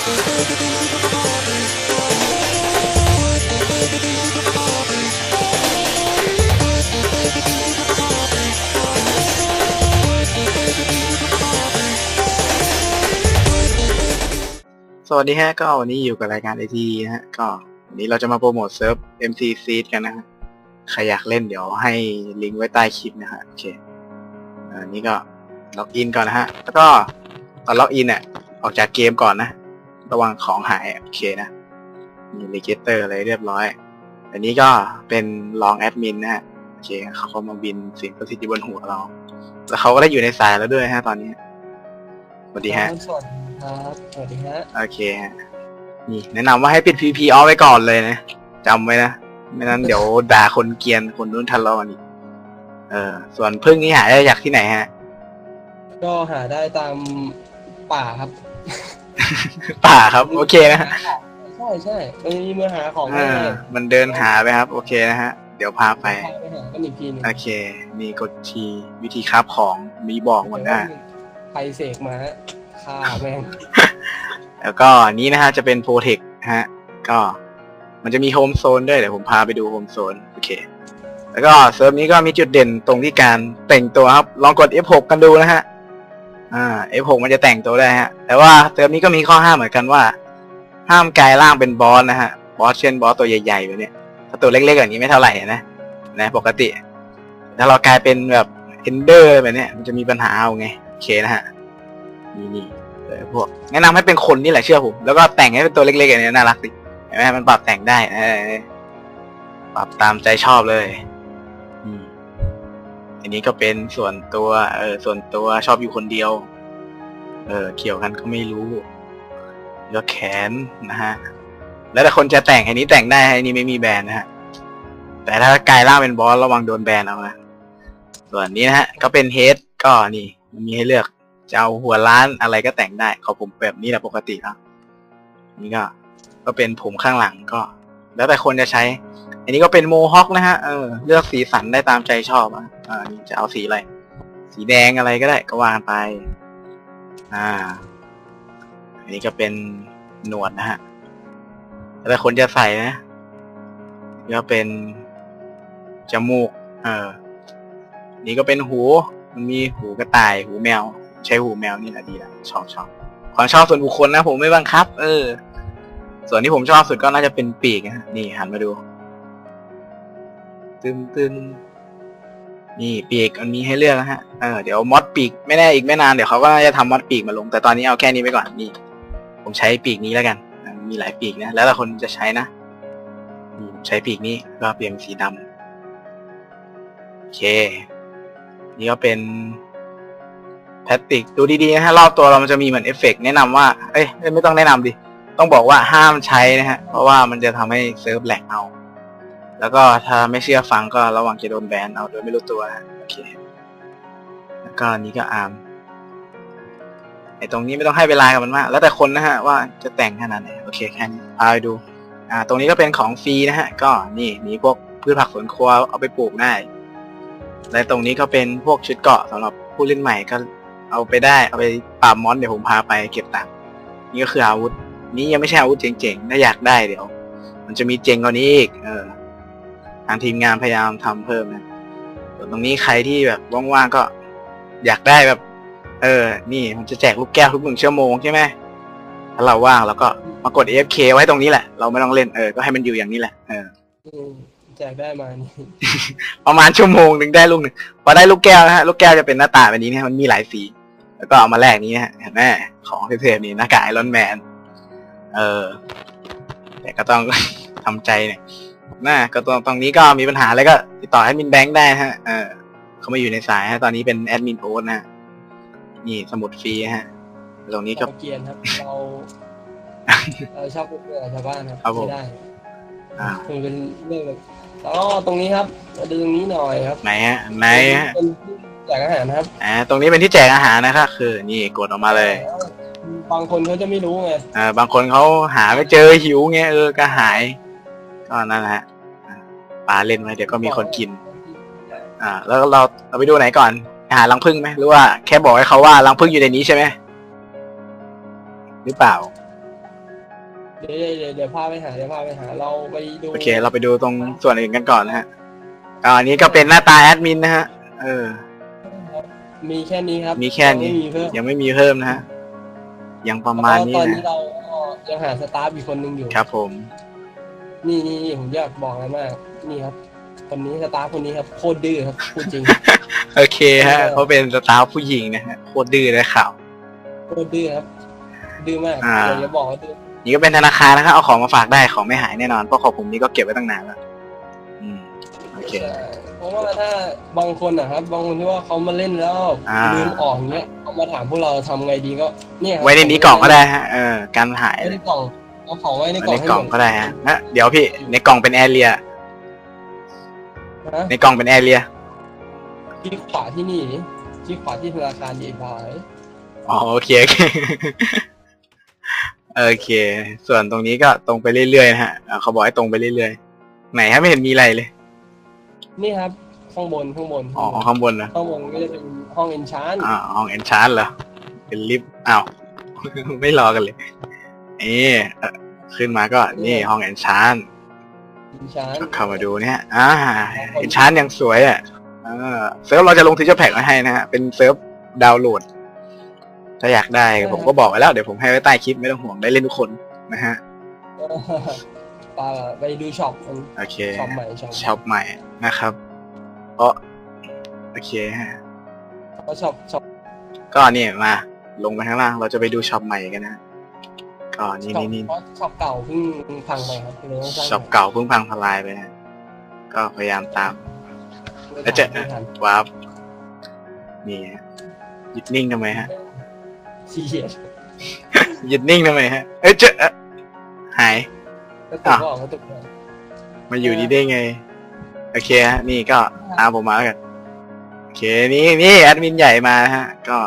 สวัสดีฮะก็วันนี้อยู่กับรายการไอทีนะฮะก็วันนี้เราจะมาโปรโมทเซิร์ฟ MC Seed กันนะฮะใครอยากเล่นเดี๋ยวให้ลิงก์ไว้ใต้คลิปนะฮะโอเคอันนี้ก็ล็อกอินก่อนนะฮะ แล้วก็ตอนล็อกอินเนี่ยออกจากเกมก่อนนะ ระวังของหายโอเคนะ มีเลเกเตอร์อะไรเรียบร้อย อันนี้ก็เป็นรองแอดมินนะฮะโอเคเขาก็มาบินสิ่งประสิทธิ์บนหัวเราแล้วเขาก็ได้อยู่ในสายแล้วด้วยฮะตอนนี้สวัสดีฮะสวัสดีครับสวัสดีฮะโอเคฮะนี่แนะนำว่าให้ปิด PP ออฟไว้ก่อนเลยนะจำไว้นะไม่นั้นเดี๋ยวด่าคนเกรียนคนนู้นทะเลาะกันอีกเออ ส่วนพึ่งนี่หาได้จากที่ไหนฮะ ก็หาได้ตามป่าครับ ป่าครับ โอเคนะฮะใช่ใช่มันมีมือหาของเอให้อมันเดินหาไปครับ โอเคนะฮะ เดี๋ยวพาไปไปหากันอีกทีหนึงโอเค มีกดทีวิธีคราฟของมีบอกหมดนะใครเสกมาฆ่าแม่งแล้วก็อันนี้นะฮะจะเป็นโปรเทคฮะ ก็มันจะมีโฮมโซนด้วยเดี๋ยวผมพาไปดูโฮมโซนโอเค แล้วก็เซิร์ฟนี้ก็มีจุดเด่นตรงที่การแต่งตัวครับ ลองกด F6 กันดูนะฮะ อ่า F6 มันจะแต่งตัวได้ฮะ แต่ว่าเซิร์ฟนี้ก็มีข้อห้ามเหมือนกันว่า ห้ามกลายร่างเป็นบอสนะฮะ บอสเช่นบอสตัวใหญ่ๆแบบเนี้ยถ้าตัวเล็กๆอย่างนี้ไม่เท่าไหร่นะนะปกติ ถ้าเรากลายเป็นแบบเอนเดอร์แบบเนี้ยมันจะมีปัญหาเอาไงโอเคนะฮะนี่นี่เออพวกแนะนำให้เป็นคนนี่แหละเชื่อผม แล้วก็แต่งให้เป็นตัวเล็กๆอย่างนี้น่ารักดิเห็นไหมมันปรับแต่งได้ เออปรับตามใจชอบเลย อันนี้ก็เป็นส่วนตัว เออ ส่วนตัวชอบอยู่คนเดียว เออ เกี่ยวกันก็ไม่รู้ แล้วแขนนะฮะ แล้วแต่คนจะแต่งอันนี้แต่งได้อันนี้ไม่มีแบรนด์นะฮะ แต่ถ้ากายร่างเป็นบอสระวังโดนแบนเอานะ ส่วนนี้นะฮะ ก็เป็นเฮดก็นี่ มันมีให้เลือกจะเอาหัวล้านอะไรก็แต่งได้ขอผมแบบนี้แหละปกติแล้วนี่ก็ ก็เป็นผมข้างหลังก็ แล้วแต่คนจะใช้ อันนี้ก็เป็นโมฮอคนะฮะเออเลือกสีสันได้ตามใจชอบอะอ่าจะเอาสีอะไร สีแดงอะไรก็ได้ก็วางไป อ่า อันนี้ก็เป็นหนวดนะฮะแต่คนจะใส่นะก็เป็นจมูก เออ นี่ก็เป็นหู มันมีหูกระต่าย หูแมว ใช้หูแมวนี่แหละดีละชอบชอบความชอบส่วนบุคคลนะผมไม่บังคับ เออ ส่วนที่ผมชอบสุดก็น่าจะเป็นปีกนะฮะนี่หันมาดู ตึมตึมนี่ปีกมันมีให้เลือกนะฮะเออเดี๋ยวมอดปีกไม่แน่อีกไม่นานเดี๋ยวเขาก็จะทำมอดปีกมาลง แต่ตอนนี้เอาแค่นี้ไปก่อนนี่ ผมใช้ปีกนี้แล้วกัน มีหลายปีกนะ แล้วแต่คนจะใช้นะนี่ใช้ปีกนี้ก็เปลี่ยนสีดำโอเค นี่ก็เป็นแพลสติกดูดีๆนะฮะรอบตัวเรามันจะมีเหมือนเอฟเฟกต์แนะนำว่าเอ้ยเอ้ยไม่ต้องแนะนำดิ ต้องบอกว่าห้ามใช้นะฮะ เพราะว่ามันจะทำให้เซิร์ฟแหลกเอา แล้วก็ถ้าไม่เชื่อฟังก็ระวังจะโดนแบนเอาโดยไม่รู้ตัวนะโอเคแล้วก็นี้ก็อาร์มไอตรงนี้ไม่ต้องให้เวลากับมันมาก แล้วแต่คนนะฮะว่าจะแต่งขนาดไหนโอเคแค่นี้พาไปดูอ่าตรงนี้ก็เป็นของฟรีนะฮะ ก็นี่มีพวกพืชผักสวนครัวเอาไปปลูกได้และตรงนี้ก็เป็นพวกชุดเกาะสำหรับผู้เล่นใหม่ก็เอาไปได้เอาไปปราบมอนเดี๋ยวผมพาไปเก็บตังค์นี่ก็คืออาวุธ นี่ยังไม่ใช่อาวุธเจ๋งๆถ้าอยากได้เดี๋ยว มันจะมีเจ๋งกว่านี้อีกเออางทีมงานพยายามทำเพิ่มนะส่วนตรงนี้ใครที่แบบว่างๆก็อยากได้แบบ เออ นี่มันจะแจกลูกแก้วทุกหนึ่งชั่วโมงใช่ไหมถ้าเราว่างเราก็มากด AFK ไว้ตรงนี้แหละ เราไม่ต้องเล่นเออ ก็ให้มันอยู่อย่างนี้แหละ เอออืมแจกได้มานี่ประมาณชั่วโมงหนึ่งได้ลูกหนึ่งพอได้ลูกแก้วนะฮะ ลูกแก้วจะเป็นหน้าตาแบบนี้นะมันมีหลายสี แล้วก็เอามาแลกนี้ฮะเห็นไหมของเทพๆนี่หน้ากากไอรอนแมน เออ แต่ก็ต้องทำใจเนี่ย น่าก็ตรงตรงนี้ก็มีปัญหาอะไรก็ติดต่อแอดมินแบงค์ได้นะฮะเออเขามาอยู่ในสายฮะ ตอนนี้เป็นแอดมินโอ๊ตนะฮะนี่สมุดฟรีฮะ ตรงนี้ก็ เราเกรียนครับ เราเราชอบพูดคุยกับชาวบ้านครับครับผม ไม่ได้อ่ามันเป็นเรื่องแบบแล้วก็ตรงนี้ครับมาดูตรงนี้หน่อยครับไหนฮะไหนฮะเป็นที่แจกอาหารครับอ่าตรงนี้เป็นที่แจกอาหารนะครับคือนี่กดออกมาเลยบางคนเขาจะไม่รู้ไง อ่าบางคนเขาหาไม่เจอหิวเงี้ยเออก็หาย ก็นั่นแหละฮะอ่าปลาเล่นไว้เดี๋ยวก็มีคนกิน อ่า แล้วเราเราไปดูไหนก่อน หารังผึ้งไหมหรือว่าแค่บอกให้เขาว่ารังผึ้งอยู่ในนี้ใช่ไหมหรือเปล่า เดี๋ยวเดี๋ยวเดี๋ยวพาไปหาเดี๋ยวพาไปหา เราไปดูโอเค เราไปดูตรงส่วนอื่นกันก่อนนะฮะอ่าอันนี้ก็เป็นหน้าตาแอดมินนะฮะ เออ มีแค่นี้ครับมีแค่นี้ ยังไม่มีเพิ่มยังไม่มีเพิ่มนะฮะยังประมาณนี้ตอนนะนี้เราก็ยังหาสตาฟอีกคนหนึ่งอยู่ ครับผม นี่นี่นี่ผมอยากบอกอะไรมาก นี่ครับคนนี้สตาฟคนนี้ครับโคตรดื้อครับพูดจริง โอเคฮะเออเขาเป็นสตาฟผู้หญิงนะฮะโคตรดื้อเลยข่าวโคตรดื้อครับ ดื้อมากอ่าเดี๋ยวจะบอกว่าดื้อนี่ก็เป็นธนาคารนะครับเอาของมาฝากได้ของไม่หายแน่นอนเพราะของผมนี่ก็เก็บไว้ตั้งนานแล้วอืมโอเคใช่เพราะว่าถ้าบางคนนะครับ บางคนที่ว่าเขามาเล่นแล้วอ่าลืมออกอย่างเงี้ยเขามาถามพวกเราทำไงดีก็ เนี่ยครับไว้ในนี้กล่องก็ได้ฮะเออการหายไว้ในกล่อง เอาของไว้ในกล่องในให้กล่องหมดก็ได้ฮะนะเดี๋ยวพี่ ในกล่องเป็นแอเรีย นะในกล่องเป็นแอเรีย ที่ขวาที่นี่ที่ขวาที่ธนาคารดีพายอ๋อโอเคโอเค โอเค ส่วนตรงนี้ก็ตรงไปเรื่อยๆนะฮะอ่าเขาบอกให้ตรงไปเรื่อยๆ ไหนฮะไม่เห็นมีอะไรเลย นี่ครับข้างบนข้างบนอ๋อข้างบนนะข้างบนก็จะเป็นห้องเอนชานอ่าห้องเอนชาร์เหรอ เป็นลิฟต์อ้าว ไม่รอกันเลย นี่เอ่อขึ้นมาก็นี่ห้องเอนชาร์เอนชานเข้ามาดูเนี่ย อ่าเอนชาร์ยังสวยอะอ่าเซิร์ฟเราจะลงทิชเชอร์แพ็กไว้ให้นะฮะ เป็นเซิร์ฟดาวน์โหลด ถ้าอยากได้ผมก็บอกไว้แล้ว เดี๋ยวผมให้ไว้ใต้คลิปไม่ต้องห่วงได้เล่นทุกคนนะฮะปาไปดูช็อปกันโอเคช็อปใหม่ช็อปช็อปใหม่นะครับเพราะโอเคฮะเขาช็อปช็อปก็เนี่ยมา ลงไปข้างล่างเราจะไปดูช็อปใหม่กันนะ ก็นี่ช็อปนี่นี่เพราะช็อปเก่าเพิ่งพังไปครับเลยต้องสร้างช็อปเก่าเพิ่งพังทลายไปนะก็พยายามตาม แล้วจะไม่ทันวาร์ปนี่ฮะหยุดนิ่งทำไมฮะซีเรียสหยุดนิ่งทำไมฮะ เอ้ยเจอเอ๊ะหายกระตุกก็ออกกระตุกก็ออกมาอยู่ดีได้ไง โอเคฮะนี่ก็ตามผมมาแล้วกันโอเคนี่นี่แอดมินใหญ่มานะฮะ ก็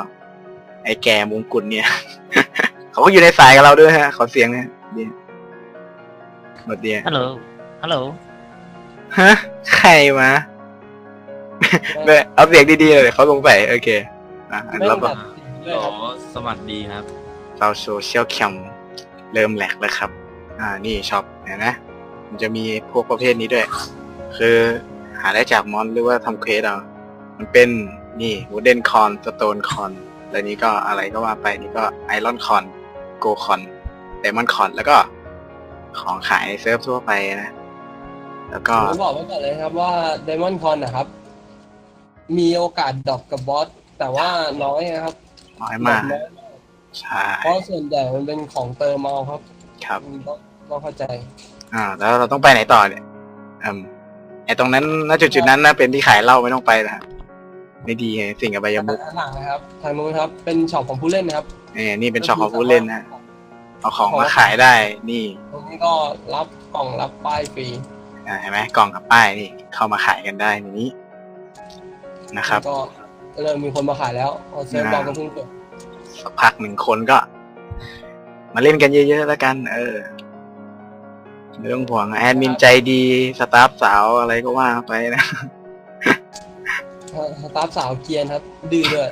ไอแก่มงกุฎเนี่ย เขาก็อยู่ในสายกับเราด้วยฮะ ขอเสียงนะดีหมดเดียฮัลโหล ฮัลโหล ฮะ ใครมาเว้ยเอาเสียงดีๆเลยเดี๋ยวเขาลงไปโอเคอะไม่เราต้องก็ตัดด้วยครับสวัสดีครับ เราโซเชียลแคมเริ่มแหลกแล้วครับ อ่า นี่ช็อปเห็นนะมันจะมีพวกประเภทนี้ด้วย คือหาได้จากมอนหรือว่าทำเควสเอามันเป็นนี่วูเดนคอนสโตนคอนแล้วนี้ก็อะไรก็ว่าไปนี่ก็ไอรอนคอน โกคอนไดมอนคอนแล้วก็ของขายในเซิร์ฟทั่วไปนะ แล้วก็ผมบอกไว้ก่อนเลยครับว่า Diamond Con นะครับ มีโอกาสดรอปกับบอสแต่ว่าน้อยนะครับน้อยดรมาอกปน้อยใช่เพราะส่วนใหญ่มันเป็นของเติมเอาครับ ครับต้องต้องเข้าใจ อ่า แล้วเราต้องไปไหนต่อเนี่ยอืมไอตรงนั้นณจุดจุดๆนั้นนะเป็นที่ขายเหล้าไม่ต้องไปนะ ไม่ดีไงสิ่งอบายมุกหลังนะครับ ทางนู้นครับ เป็นช็อปของผู้เล่นนะครับนี่นี่เป็นช็อปของผู้เล่นนะเอาของมาขายได้ นี่ตรงนี้ก็รับกล่องรับป้ายฟรีอ่าเห็นไหมกล่องกับป้ายนี่ เข้ามาขายกันได้ในนี้นะครับแล้วก็เริ่มมีคนมาขายแล้วเอาเซิร์ฟอ่าเราก็เพิ่งเปิดสักพักหนึ่งคนก็ มาเล่นกันเยอะๆแล้วกัน เออไม่ต้องห่วงแอดมินใจดีสตาฟสาวอะไรก็ว่าไปนะ สตาฟสาวเกรียนครับ ดื้อด้วย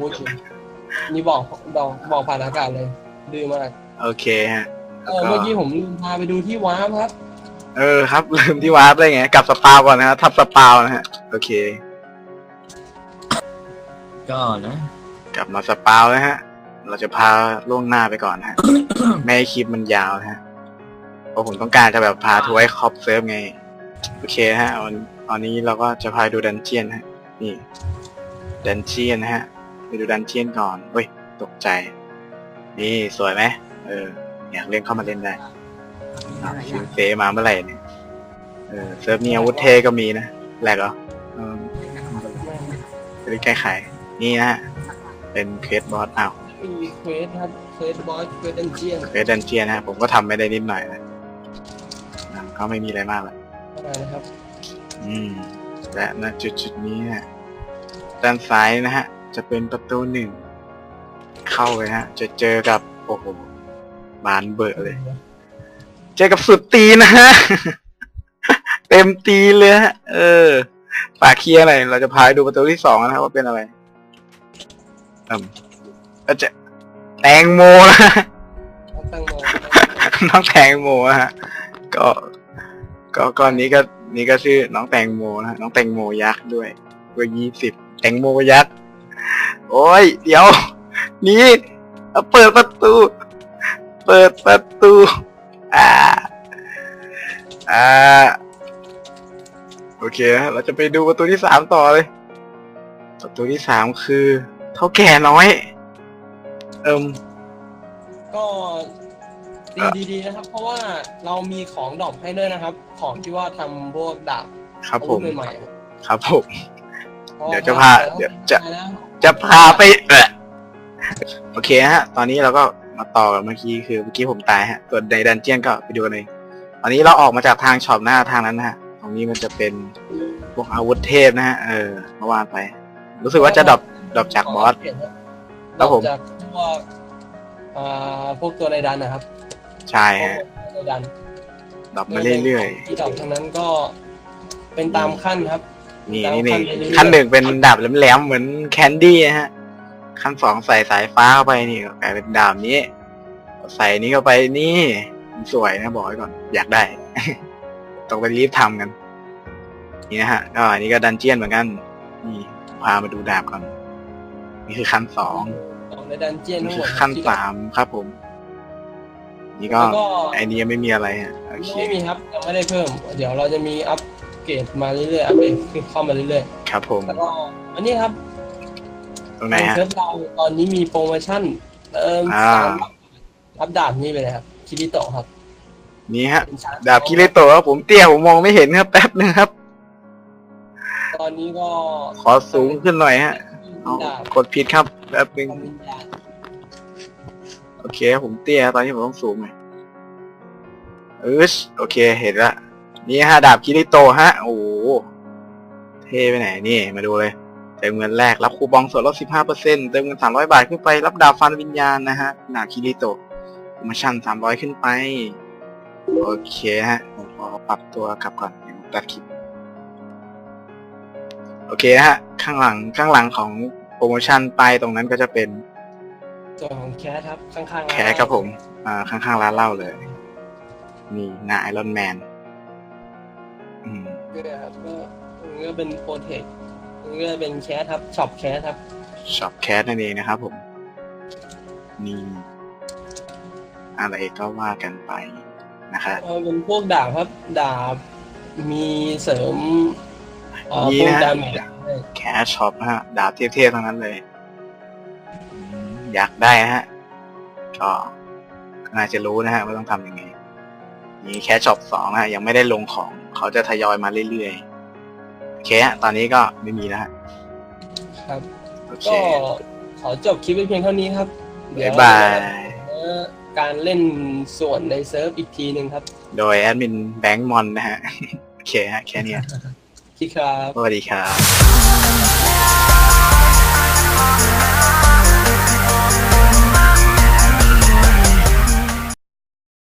พูดจริงนี่บอกบอกบอกผ่านอากาศเลย ดื้อมากโอเคฮะเออเมื่อกี้ผมลืมพาไปดูที่วาร์ปครับ เออครับลืมที่วาร์ปได้ไงกลับสปาวก่อนนะฮะทับสปาวนะฮะโอเค ก็นะ กลับมาสปาวแล้วฮะ เราจะพาล่วงหน้าไปก่อนฮะ ไม่ให้คลิปมันยาวนะฮะเพราะผมต้องการจะแบบพาทัวร์ให้ครอบเซิร์ฟไง โอเคฮะวัน วันนี้เราก็จะพาดูดันเจียนฮะ นี่ ดันเจียนนะฮะ ไปดูดันเจียนก่อนเฮ้ย ตกใจ นี่สวยไหมเออ อยากเล่นเข้ามาเล่นได้อะคิวเซมาเมื่อไหร่เนี่ย เออ เซิร์ฟนี้อาวุธเทก็มีนะ แหลกเหรอเออจะได้แก้ไข นี่นะฮะ เป็นเคสบอสอ้าวมีเควสครับเควสบอสเควสเดนเจียนเควสดันเจียนนะฮะผมก็ทำไม่ได้นิดหน่อยนะอะก็ไม่มีอะไรมากหรอกอะไรนะครับ อืมและณจุดจุดๆนี้นะด้านซ้ายนะฮะ จะเป็นประตูหนึ่ง เข้าไปฮะ จะเจอกับ โอ้โห บานเบอะเลย เจอกับสุดตีนนะฮะ เต็มตีนเลยฮะ เออปากเคลียร์หน่อยเราจะพาไปดูประตูที่สองนะครับว่าเป็นอะไรอืมก็จะแตงโมนะตั้งโมน้องแตงโมฮะ ก็ ก็ก้อนนี้ก็ นี่ก็ชื่อน้องแตงโมนะฮะน้องแตงโมยักษ์ด้วยเบอร์ยี่สิบแตงโมยักษ์โอ้ย เดี๋ยว นี่เปิดประตู เปิดประตู อ่า อ่า โอเคฮะเราจะไปดูประตูที่สามต่อเลย ประตูที่สามคือ เท่าแก่น้อย เอิมก็ ดีดีดีนะครับ เพราะว่าเรามีของดรอปให้ด้วยนะครับ ของที่ว่าทำพวกดาบครับอาผวุธม ใหม่ๆครับครับผมพราะเดี๋ยวจะพา เดี๋ยวจะ ไปแล้วจะพาไปเออโอเคฮะ ตอนนี้เราก็มาต่อกันเมื่อกี้คือเมื่อกี้ผมตายฮะส่วนในดันเจียนก็ไปดูกันเลยตอนนี้เราออกมาจากทางช็อปหน้าทางนั้นนะฮะ ตรงนี้มันจะเป็นพวกอาวุธเทพนะฮะ เออเมื่อวานไป รู้สึกว่าจะดรอปดรอปจากบอส ครับผม จากพวกอ่าพวกตัวในดันนะครับ ใช่ฮะพวกในดันดรอปมาเรื่อยที่ดรอปทั้งนั้นก็เป็นตามขั้นครับ ๆ นี่นี่นี่ขั้นหนึ่งเป็นดาบแหลมๆเหมือนแคนดี้นะฮะ ขั้นสองใส่สายฟ้าเข้าไปนี่ก็กลายเป็นดาบนี้ ใส่นี้เข้าไปนี่มันสวยนะบอกไว้ก่อน อยากได้ต้องไปรีบทำกัน นี่นะฮะก็อันนี้ก็ดันเจียนเหมือนกัน นี่พามาดูดาบก่อนนี่คือขั้นสอง ของในดันเจียนนี่ทั้งหคืมอดขั้นที่สามครับผม นี่ก็แล้วก็ ไอนี้ยังไม่มีอะไรฮะโอเคไม่มีครับยังไม่ได้เพิ่ม เดี๋ยวเราจะมีอัปเกรดมาเรื่อยๆอัปเกรดเข้ามาเรื่อยครับผม ๆแล้วก็อันนี้ครับตรงไหนฮะ เซิร์ฟเราตอนนี้มีโปรโมชั่นเติมอ่า สามรับดาบนี่ไปเลยครับคิริโตะครับนี่ฮะ เป็นชร์จดาบคิริโตะครับผมเตี้ยผมมองไม่เห็นครับแป๊บนึงครับ ตอนนี้ก็ขอสูงขึ้นหน่อยฮะเอาดาบกดผิดครับแป๊บนึงทำวิญญาณโอเคผมเตี้ยตอนนี้ผมต้องสูงหน่อยเออโอเคเห็นละนี่ฮะดาบคิริโตฮะ โอ้โหเท่ไปไหนนี่มาดูเลยเติมเงินแรกรับคูปองส่วนลด 15%เติมเงิน 300 บาทขึ้นไป รับดาบฟันวิญญาณนะฮะดาบคิริโตโปรโมชั่น 300 ขึ้นไป โอเคฮะผมขอปรับตัวกลับก่อนเดี๋ยวตัดคลิปโอเคฮะ ข้างหลังข้างหลังของโปรโมชั่นไปายตรงนั้นก็จะเป็น ส่วนของแคสครับ ข้างๆแคครับผมอ่าข้างๆร้านเหล้าเลย นี่หน้าไอรอนแมนอืมเนี่ยครับก็อันนี้ก็เป็นโปรเทคอันนี้ก็เป็นแคสครับช็อปแคสครับ ช็อปแคสนั่นเองนะครับผม นี่ อะไรก็ว่ากันไปนะครับเออเป็นพวกดาบครับ ดาบมีเสริมเอ่อมีพวกนะ ดาเมจแคสช็อปนะฮะ ดาบเทพๆทั้งนั้นเลยอืมอ ยากได้นะฮะ ก็น่าจะรู้นะฮะว่าต้องทำยังไงนี่แคสช็อปสองนะฮะยังไม่ได้ลงของเขาจะทยอยมาเรื่อยๆ โอเคฮะตอนนี้ก็ไม่มีแล้วฮะครับ โอเค ก็ขอจบคลิปไว้เพียงเท่านี้ครับเดี๋วบ๊ายบายเอ่อการเล่นส่วนในเซิร์ฟอีกทีหนึ่งครับโดยแอดมินแบงค์มอนนะฮะ โอเคฮะแค่เนี้ยที่ครับ สวัสดีครับ